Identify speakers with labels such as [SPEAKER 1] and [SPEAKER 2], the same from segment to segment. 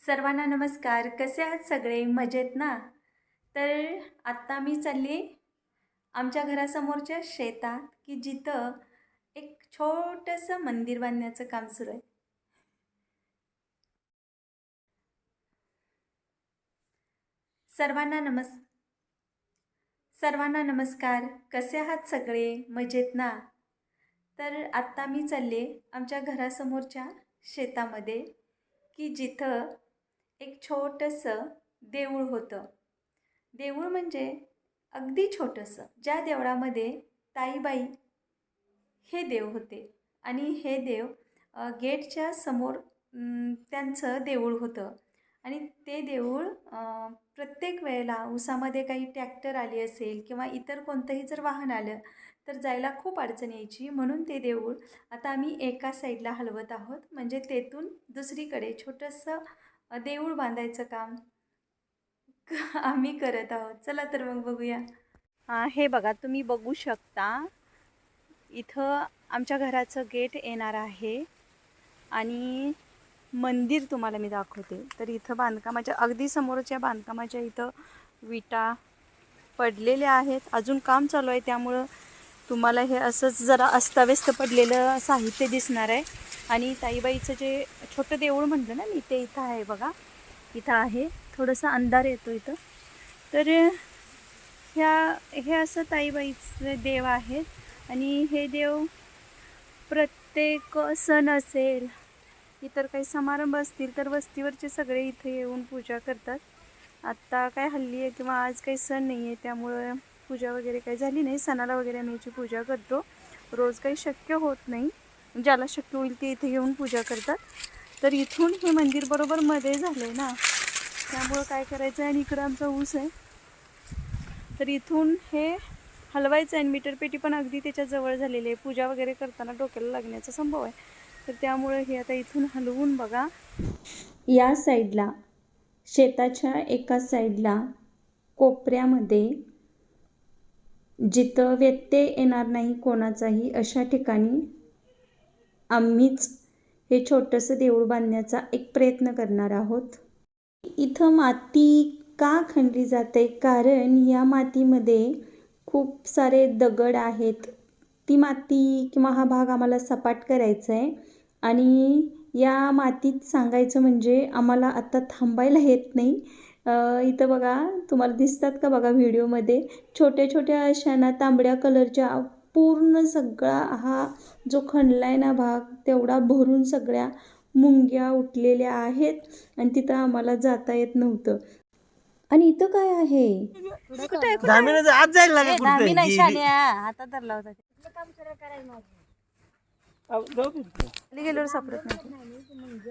[SPEAKER 1] सर्वांना नमस्कार. कसे आहात सगळे? मजेत ना? तर आत्ता मी चालली आमच्या घरासमोरच्या शेतात की जिथं एक छोटंसं मंदिर बांधण्याचं काम सुरू आहे. सर्वांना नमस् सर्वांना नमस्कार. कसे आहात सगळे? मजेत ना? तर आत्ता मी चालले आमच्या घरासमोरच्या शेतामध्ये की जिथं एक छोटंसं देऊळ होतं. देऊळ म्हणजे अगदी छोटंसं. ज्या देवळामध्ये ताईबाई हे देव होते आणि हे देव गेटच्या समोर त्यांचं देऊळ होतं. आणि ते देऊळ प्रत्येक वेळेला उसामध्ये काही ट्रॅक्टर आली असेल किंवा इतर कोणतंही जर वाहन आलं तर जायला खूप अडचण यायची. म्हणून ते देऊळ आता आम्ही एका साईडला हलवत आहोत. म्हणजे तेथून दुसरीकडे छोटंसं देऊळ बांधायचं काम. आम्ही करत आहोत. चला तर मग बघूया. हा, हे बघा तुम्ही बघू शकता. इथं आमच्या घराचं गेट येणार आहे. आणि मंदिर तुम्हाला मी दाखवते. तर इथं बांधकामाच्या अगदी समोरच्या बांधकामाच्या इथं विटा पडलेल्या आहेत. अजून काम चालू आहे त्यामुळं तुम्हाला हे असंच जरा अस्ताव्यस्त पडलेलं साहित्य दिसणार आहे. आणि ताईबाईचं जे छोटं देऊळ म्हणलं ना मी ते इथं आहे बघा. इथं आहे. थोडंसं अंधार येतो इथं. तर ह्या हे असं ताईबाईचे देव आहेत आणि हे देव प्रत्येक सण असेल इतर काही समारंभ असतील तर वस्तीवरचे सगळे इथे येऊन पूजा करतात. आत्ता काय हल्ली आहे किंवा आज काही सण नाही आहे त्यामुळं पूजा वगैरे काही झाली नाही. सणाला वगैरे आम्ही याची पूजा करतो. रोज काही शक्य होत नाही. ज्याला शक्य होईल ते इथे येऊन पूजा करतात. तर इथून हे मंदिर बरोबर मध्ये झालं आहे ना. त्यामुळं काय करायचं आहे आणि इकडं आमचा ऊस आहे. तर इथून हे हलवायचं आहे आणि मीटरपेटी पण अगदी त्याच्याजवळ झालेली आहे. पूजा वगैरे करताना डोक्याला लागण्याचा संभव आहे. तर त्यामुळे हे आता इथून हलवून बघा. या साईडला शेताच्या एका साईडला कोपऱ्यामध्ये जिथं व्यत्यय येणार नाही कोणाचाही अशा ठिकाणी आम्हीच हे छोटंसं देऊळ बांधण्याचा एक प्रयत्न करणार आहोत. इथं माती का खणली जाते? कारण या मातीमध्ये खूप सारे दगड आहेत. ती माती किंवा हा भाग आम्हाला सपाट करायचा आहे आणि या मातीत सांगायचं म्हणजे आम्हाला आत्ता थांबायला येत नाही. इथं बघा तुम्हाला दिसतात का बघा व्हिडिओमध्ये? छोट्या छोट्या अशा ना तांबड्या कलरच्या पूर्ण सगळा हा जो खणला आहे ना भाग तेवढा भरून सगळ्या मुंग्या उठलेल्या आहेत आणि तिथं आम्हाला जाता येत नव्हतं. आणि इथं काय आहे?
[SPEAKER 2] आज जायला
[SPEAKER 3] आता धरला होता
[SPEAKER 1] गेल्यावर सापडत नाही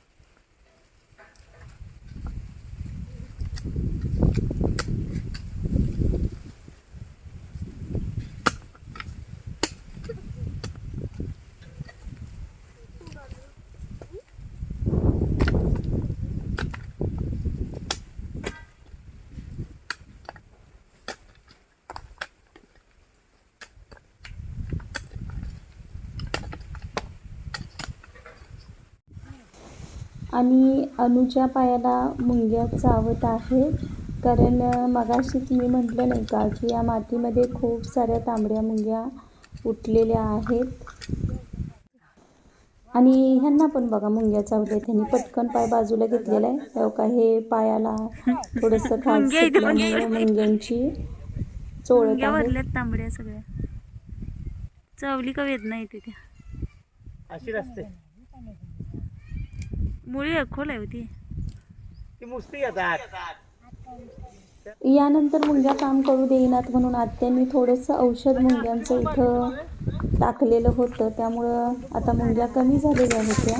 [SPEAKER 4] आणि अनुच्या पायाला मुंग्या चावत आहे. कारण मगाशीच मी म्हटलं नाही का की या मातीमध्ये खूप साऱ्या तांबड्या मुंग्या उठलेल्या आहेत. आणि ह्यांना पण बघा मुंग्या चावल्या त्यांनी पटकन पाय बाजूला घेतलेला आहे. तेव्हा का हे पायाला थोडंसं खास सुटल्यामुळे मुंग्यांची चोळत आहे
[SPEAKER 1] तांबड्या सगळ्या. चावली का वेदना येते त्या?
[SPEAKER 2] अशी रस्ते.
[SPEAKER 1] मुळी आहे होती
[SPEAKER 2] ती. मुस्ती येतात
[SPEAKER 4] यानंतर मुंग्या काम करू देईनात म्हणून आत्यांनी थोडंसं औषध मुंग्यांचं इथं टाकलेलं होतं. त्यामुळं आता मुंग्या कमी झालेल्या होत्या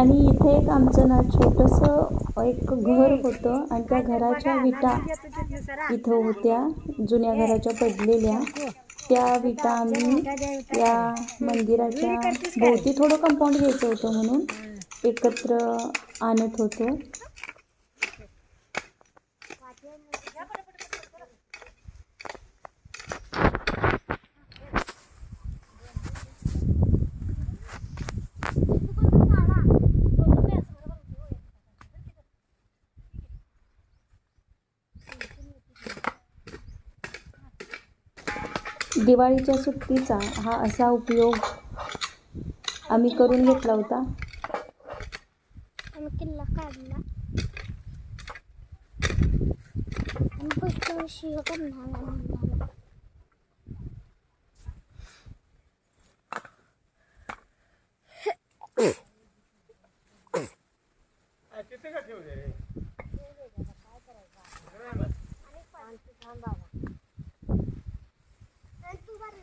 [SPEAKER 4] आणि इथे एक आमचं ना छोटंसं एक घर होतं आणि त्या घराच्या विटा इथं होत्या जुन्या घराच्या पडलेल्या.
[SPEAKER 1] त्या विटा आम्ही या मंदिराच्या भोवती थोडं कंपाऊंड घ्यायचं होतं म्हणून. एकत्र आणत होतो. दिवाळीच्या सुट्टीचा हा असा उपयोग आम्ही करून घेतला होता
[SPEAKER 2] आम्ही किल्ला काढला आणि पुढच्या वर्षी हे करणार आहे म्हणलं.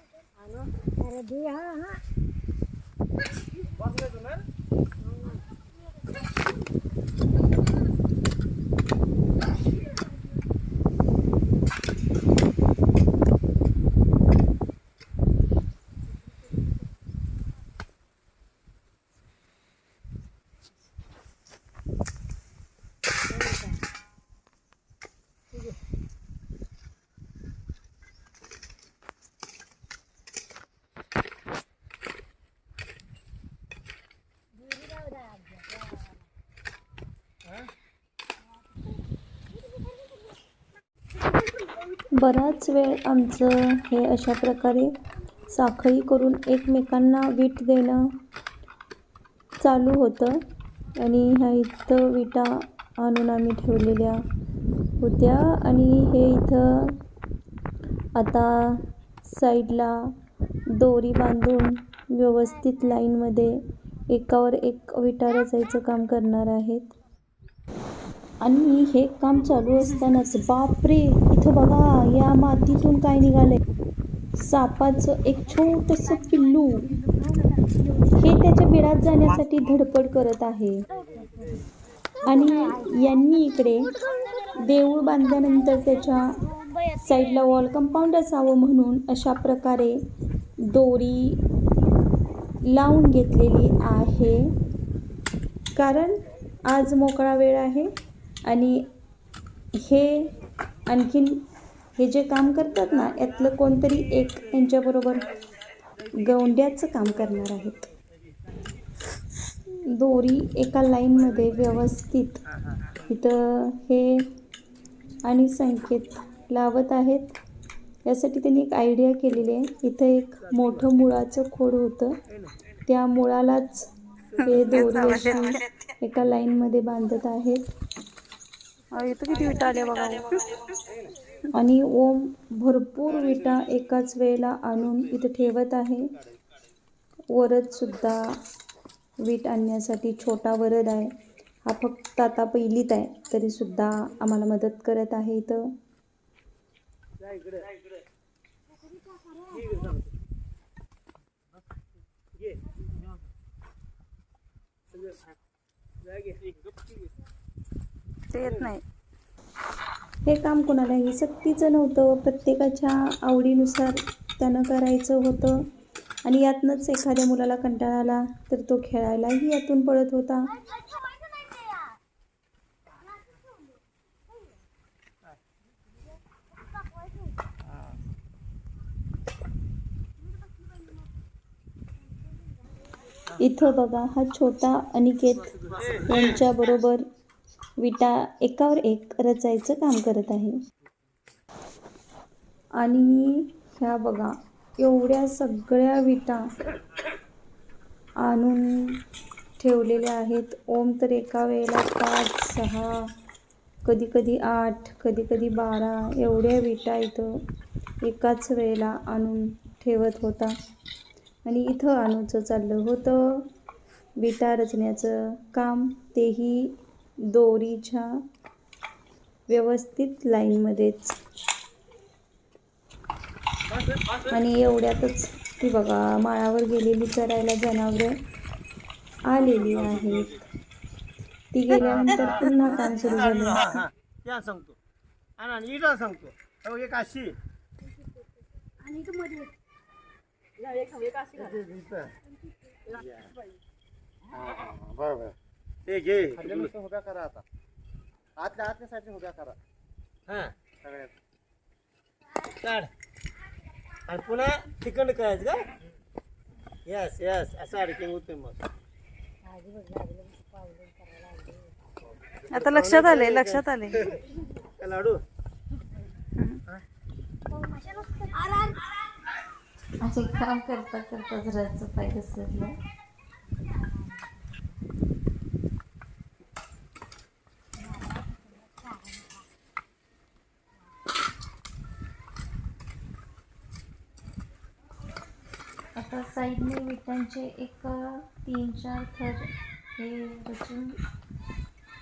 [SPEAKER 2] अरे हा हा
[SPEAKER 3] बसले तू ना
[SPEAKER 1] बराच वेळ आमचं हे अशा प्रकारे साखळी करून एकमेकांना वीट देणं चालू होतं. आणि ह्या इथं विटा आणून आम्ही ठेवलेल्या होत्या. आणि हे इथं आता साईडला दोरी बांधून व्यवस्थित लाईनमध्ये एकावर एक विटा रचायचं काम करणार आहेत. आणि हे काम चालू असतानाच बापरे! इथं बघा या मातीतून काय निघालंय? सापाचं एक छोटंसं पिल्लू. हे त्याच्या बिळात जाण्यासाठी धडपड करत आहे. आणि यांनी इकडे देऊळ बांधल्यानंतर त्याच्या साईडला वॉल कंपाऊंड असावं म्हणून अशा प्रकारे दोरी लावून घेतलेली आहे. कारण आज मोकळा वेळ आहे आणि हे आणखीन हे जे काम करतात ना यातलं कोणतरी एक यांच्याबरोबर गवंड्याचं काम करणार आहेत. दोरी एका लाईनमध्ये व्यवस्थित इथं हे आणि संकेत लावत आहेत. यासाठी त्यांनी एक आयडिया केलेली आहे. इथं एक मोठं मुळाचं खोड होतं. त्या मुळालाच हे दोरी अशी एका लाईनमध्ये बांधत आहेत.
[SPEAKER 4] इथं किती विटा आल्या बघा.
[SPEAKER 1] आणि ओम भरपूर विटा एकाच वेळेला आणून इथं ठेवत आहे. वरद सुद्धा वीट आणण्यासाठी छोटा वरद आहे. हा फक्त आता पहिलीत आहे तरी सुद्धा आम्हाला मदत करत आहे इथं
[SPEAKER 3] जा इकडे ये इकडे सांगतो. ये. जा घे.
[SPEAKER 4] येत नाही.
[SPEAKER 1] हे काम कोणालाही सक्तीचं नव्हतं. प्रत्येकाच्या आवडीनुसार त्यानं करायचं होतं. आणि यातनंच एखाद्या मुलाला कंटाळा आला तर तो खेळायलाही यातून पळत होता. इथं बघा हा छोटा अनिकेत यांच्याबरोबर विटा एकावर एक रचायचं काम करत आहे. आणि ह्या बघा एवढ्या सगळ्या विटा आणून ठेवलेल्या आहेत. ओम तर एका वेळेला पाच सहा कधी कधी आठ कधी कधी बारा एवढ्या विटा इथं एकाच वेळेला आणून ठेवत होता. आणि इथं आणूचं चाललं होतं. विटा रचण्याचं काम तेही दोरीच्या व्यवस्थित लाईनमध्येच. आणि एवढ्यातच ती बघा माळावर गेलेली चरायला जनावरं आलेली आहेत. ती गेल्यानंतर पुन्हा काम सुरू
[SPEAKER 3] हा,
[SPEAKER 1] झालं
[SPEAKER 3] सांगतो. आणि सांगतो. एक अशी.
[SPEAKER 2] आणि इथं मध्ये
[SPEAKER 3] बरोबर ते घे उभ्या करा आता. आतल्या आतल्या साईडने उभ्या करा. हा. सगळ्यात काढ. आणि पुन्हा तिकडं करायचं का? यस यस असं अडकेन होते मग.
[SPEAKER 4] आता लक्षात आले लक्षात आले
[SPEAKER 3] का लाडू?
[SPEAKER 1] असे काम करता करता जराचं पाय घसरलं आता म्हणजे एक तीन चार थर हे रचून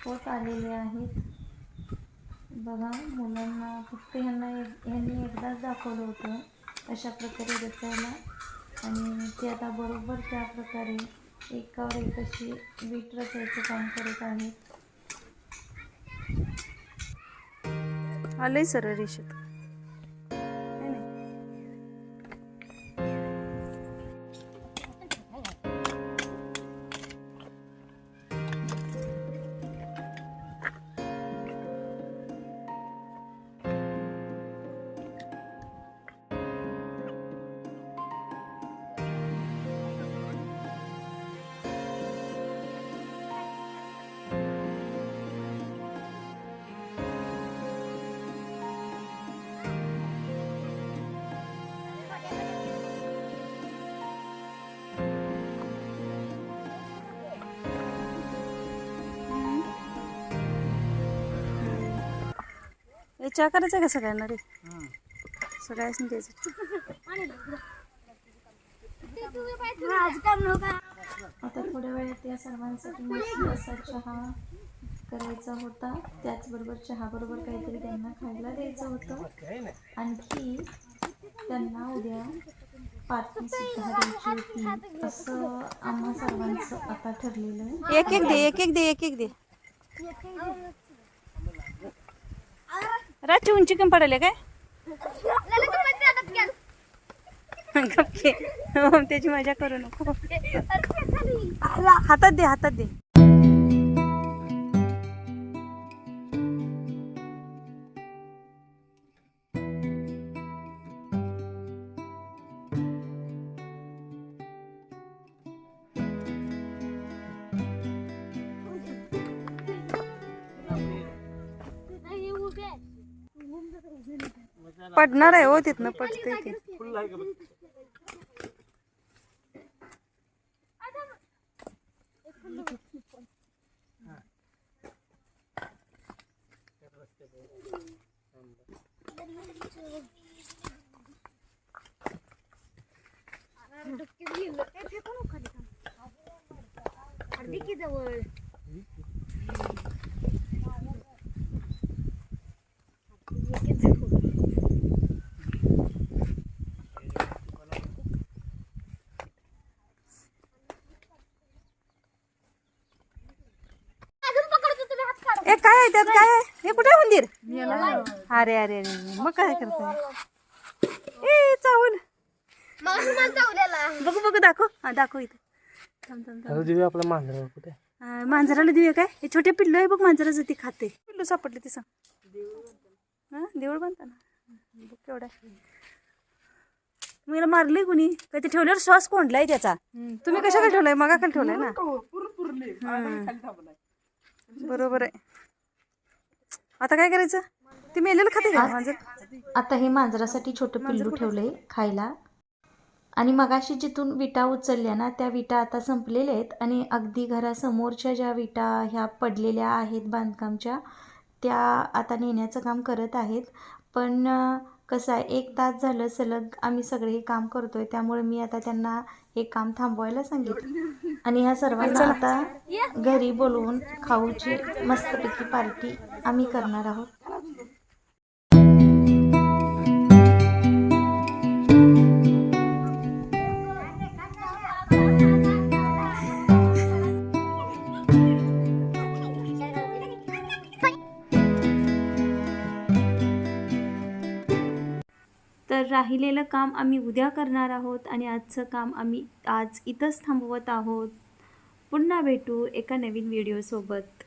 [SPEAKER 1] होत आलेले आहेत. बघा मुलांना फक्त ह्यांना एक ह्यांनी एकदाच दाखवलं होतं अशा प्रकारे रचायला आणि ते आता बरोबर त्या प्रकारे एकावर एक अशी वीट रचायचं काम करत आहेत.
[SPEAKER 4] आलंय सर रेषेत. चहा करायचं आहे का सगळ्यांना रे? सगळ्यांनी द्यायचं.
[SPEAKER 1] आता थोड्या वेळात या सर्वांसाठी मस्त असा चहा करायचा होता. त्याचबरोबर चहाबरोबर काहीतरी त्यांना खायला द्यायचं होतं. आणखी त्यांना उद्या पार्टी सुद्धा द्यायची होती. असं आम्हा सर्वांचं आता ठरलेलं आहे.
[SPEAKER 4] एक एक दे एक एक दे एक एक दे. रातची उंची कमी पडायला काय? गप्पे त्याची मजा करू नको. हातात दे हातात दे. पडणार आहे हो तिथनं पडते ते.
[SPEAKER 2] जवळ अजून पकडतो तुला हात काढ
[SPEAKER 4] ए काय आहे त्यात काय आहे हे कुठे आहे मंदिर अरे अरे अरे मग काय करताय? ए चावल
[SPEAKER 2] चावलेला.
[SPEAKER 4] बघू बघू दाखव. हा दाखव इथं.
[SPEAKER 3] आपला मांजरा कुठे?
[SPEAKER 4] हा, मांजराला देऊया काय? हे छोटे पिल्लू आहे बघ मांजराचं ती खाते. पिल्लू सापडले ते सांग. हा देऊळ बांधताना. बघ केवढा मला मारले कुणी? काय ते ठेवल्यावर श्वास कोंडलाय त्याचा. तुम्ही कशाला ठेवलाय? मगा खाली ठेवलाय ना? बरोबर आहे. आता काय करायचं? ते मेलेलं खाते का? मांजर?
[SPEAKER 1] आता हे मांजरासाठी छोटं पिल्लू ठेवलंय खायला. आणि मगाशी जिथून विटा उचलल्या ना त्या विटा आता संपलेल्या आहेत. आणि अगदी घरासमोरच्या ज्या विटा ह्या पडलेल्या आहेत बांधकामच्या त्या आता नेण्याचं काम करत आहेत. पण कसं आहे एक तास झालं सलग आम्ही सगळे हे काम करतोय. त्यामुळे मी आता त्यांना हे काम थांबवायला सांगितलं. आणि ह्या सर्वांना आता घरी बोलवून खाऊची मस्तपैकी पार्टी आम्ही करणार आहोत. राहिलेलं काम आम्ही उद्या करणार आहोत आणि आजचं काम आम्ही आज इथंच थांबवत आहोत. पुन्हा भेटू एका नवीन व्हिडिओसोबत